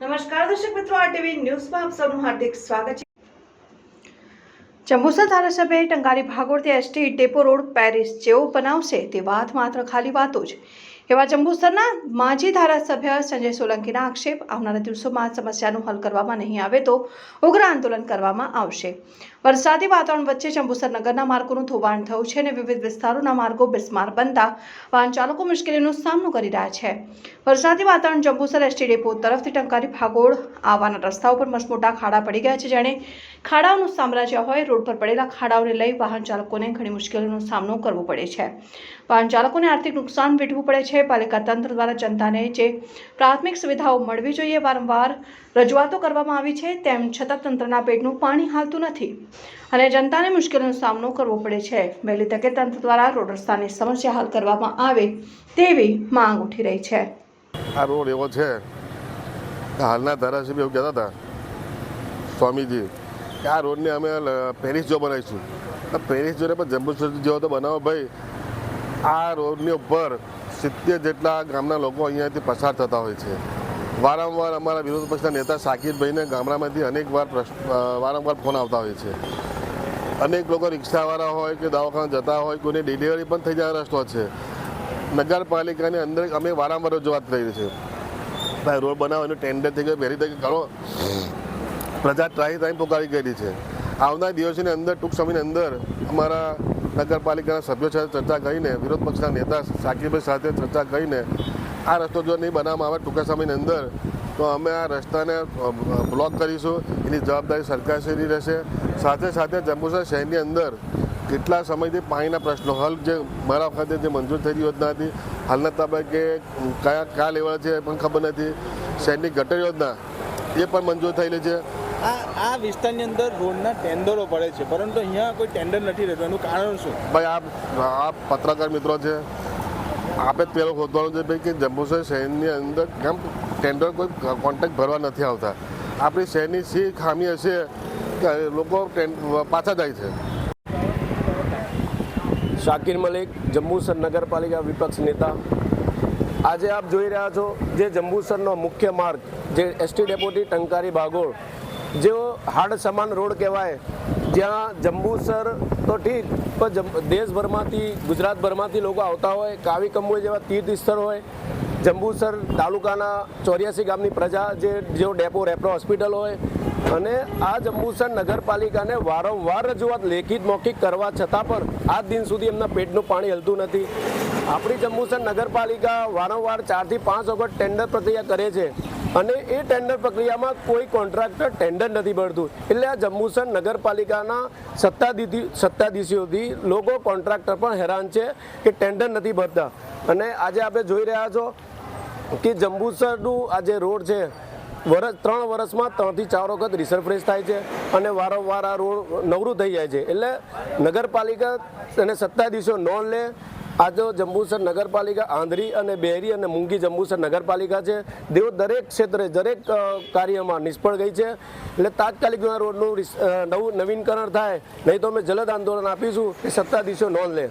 નમસ્કાર, દર્શક મિત્રો આરટીવી ન્યૂઝમાં આપ સૌનું હાર્દિક સ્વાગત છે. જંબુસર ધારાસભ્યએ ટંકારી ભાગોળથી એસટી ડેપો રોડ પેરિસ જેવો બનાવશે તે વાત માત્ર ખાલી વાતો જ. એવા જંબુસરના માજી ધારાસભ્ય સંજય સોલંકીના આક્ષેપ આવનારા દિવસોમાં આ સમસ્યાનું હલ કરવામાં નહીં આવે તો ઉગ્ર આંદોલન કરવામાં આવશે. વરસાદી વાતાવરણ વચ્ચે જંબુસર નગરના માર્ગોનું ધોવાણ થયું છે અને વિવિધ વિસ્તારોના માર્ગો બિસ્માર બનતા વાહન ચાલકો મુશ્કેલીનો સામનો કરી રહ્યા છે. વરસાદી વાતાવરણ જંબુસર એસટી ડેપો તરફથી ટંકારી ભાગોળ આવવાના રસ્તાઓ પર મસમોટા ખાડા પડી ગયા છે, જેણે ખાડાઓનું સામ્રાજ્ય હોય રોડ પર પડેલા ખાડાઓને લઈ વાહન ચાલકોને ઘણી મુશ્કેલીનો સામનો કરવો પડે છે. વાહન ચાલકોને આર્થિક નુકસાન વેઠવું પડે છે. પાલિકા તંત્ર દ્વારા જનતાને જે પ્રાથમિક સુવિધાઓ મળવી જોઈએ, વારંવાર રજૂઆતો કરવામાં આવી છે, તેમ છતાં તંત્રના પેટનું પાણી હાલતું નથી. અને જનતાને મુશ્કેલીનો સામનો કરવો પડે છે. વહેલી તકે તંત્ર દ્વારા રોડ રસ્તાની સમસ્યા હલ કરવામાં આવે તેવી માંગ ઉઠી રહી છે. આ રોડ એવો છે હાલના ધારાસભ્ય એવું કહેતા હતા, સ્વામીજી, કે આ રોડને અમે પેરિસ જો બનાવીશું. પેરિસ જોડે પણ જંબુસર જેવો તો બનાવો ભાઈ. આ રોડની ઉપર સિત્તેર જેટલા ગામના લોકો અહીંયાથી પસાર થતા હોય છે. વારંવાર અમારા વિરોધ પક્ષના નેતા સાકિરભાઈને ગામડામાંથી અનેક વાર વારંવાર ફોન આવતા હોય છે. અનેક લોકો રિક્ષાવાળા હોય કે દવાખાના જતા હોય, કોઈને ડિલિવરી પણ થઈ જાય રસ્તો છે. નગરપાલિકાની અંદર અમે વારંવાર રજૂઆત કરી છે. ભાઈ, રોડ બનાવવાનું ટેન્ડર થઈ ગયું વહેલી થઈ કરો પ્રજા ટ્રાહી ટ્રાઈ પોકારી કરી છે. આવનાર દિવસોની અંદર, ટૂંક સમયની અંદર અમારા નગરપાલિકાના સભ્યો સાથે ચર્ચા કરીને, વિરોધ પક્ષના નેતા સાકીભાઈ સાથે ચર્ચા કરીને આ રસ્તો જો નહીં બનાવવામાં આવે ટૂંકા સમયની અંદર તો અમે આ રસ્તાને બ્લોક કરીશું. એની જવાબદારી સરકારશ્રીની રહેશે. સાથે સાથે જંબુસર શહેરની અંદર કેટલા સમયથી પાણીના પ્રશ્નો હલ જે મારા વખતે જે મંજૂર થયેલી યોજના હતી હાલના તબક્કે કયા કયા લેવલ છે એ પણ ખબર નથી. શહેરની ગટર યોજના એ પણ મંજૂર થયેલી છે. આ આ વિસ્તારની અંદર રોડના ટેન્ડરો પડે છે પરંતુ અહીંયા કોઈ ટેન્ડર નથી રહેતું. એનું કારણ શું? ભાઈ આ આ પત્રકાર મિત્રો છે. આપે જ પેલો શોધવાનું છે કે જંબુસર શહેરની અંદર કેમ ટેન્ડર કોઈ કોન્ટ્રાક્ટ ભરવા નથી આવતા. આપણી શહેરની શી ખામી હશે કે લોકો પાછા જાય છે. શાકિર મલિક જંબુસર નગરપાલિકા વિપક્ષ નેતા. આજે આપ જોઈ રહ્યા છો જે જંબુસરનો મુખ્ય માર્ગ, જે એસટી ડેપોથી ટંકારી બાગોળ, જેઓ હાડ સમાન રોડ કહેવાય જ્યાં જંબુસર તો ઠીક, પણ દેશભરમાંથી, ગુજરાતભરમાંથી લોકો આવતા હોય, કાવી કંબોઈ જેવા તીર્થ સ્થળ હોય, જંબુસર તાલુકાના ચોર્યાસી ગામની પ્રજા જે, જેઓ ડેપો, રેપરો હોસ્પિટલ હોય, અને આ જંબુસર નગરપાલિકાને વારંવાર રજૂઆત લેખિત મૌખિક કરવા છતાં પણ આજ દિન સુધી એમના પેટનું પાણી હલતું નથી. આપણી જંબુસર નગરપાલિકા વારંવાર ચારથી પાંચ વખત ટેન્ડર પ્રક્રિયા કરે છે. અને એ ટેન્ડર પ્રક્રિયામાં કોઈ કોન્ટ્રાક્ટર ટેન્ડર નથી ભરતું એટલે આ જંબુસર નગરપાલિકાના સત્તાધીશી સત્તાધીશોથી લોકો કોન્ટ્રાક્ટર પણ હેરાન છે કે ટેન્ડર નથી ભરતા. અને આજે આપણે જોઈ રહ્યા છો કે જંબુસરનું આ જે રોડ છે વર્ષ ત્રણ વર્ષમાં ત્રણથી ચાર વખત રિસરફ્રેશ થાય છે અને વારંવાર આ રોડ નવરું થઈ જાય છે. એટલે નગરપાલિકા અને સત્તાધીશો નોંધ લે આ જો જંબુસર નગરપાલિકા આંધ્રી અને બેરી અને મૂંગી જંબુસર નગરપાલિકા છે. તેઓ દરેક ક્ષેત્રે દરેક કાર્યમાં નિષ્ફળ ગઈ છે. એટલે તાત્કાલિક રોડનું નવું નવીનકરણ થાય. નહીં તો અમે જલદ આંદોલન આપીશું એ સત્તાધીશો નોંધ લે.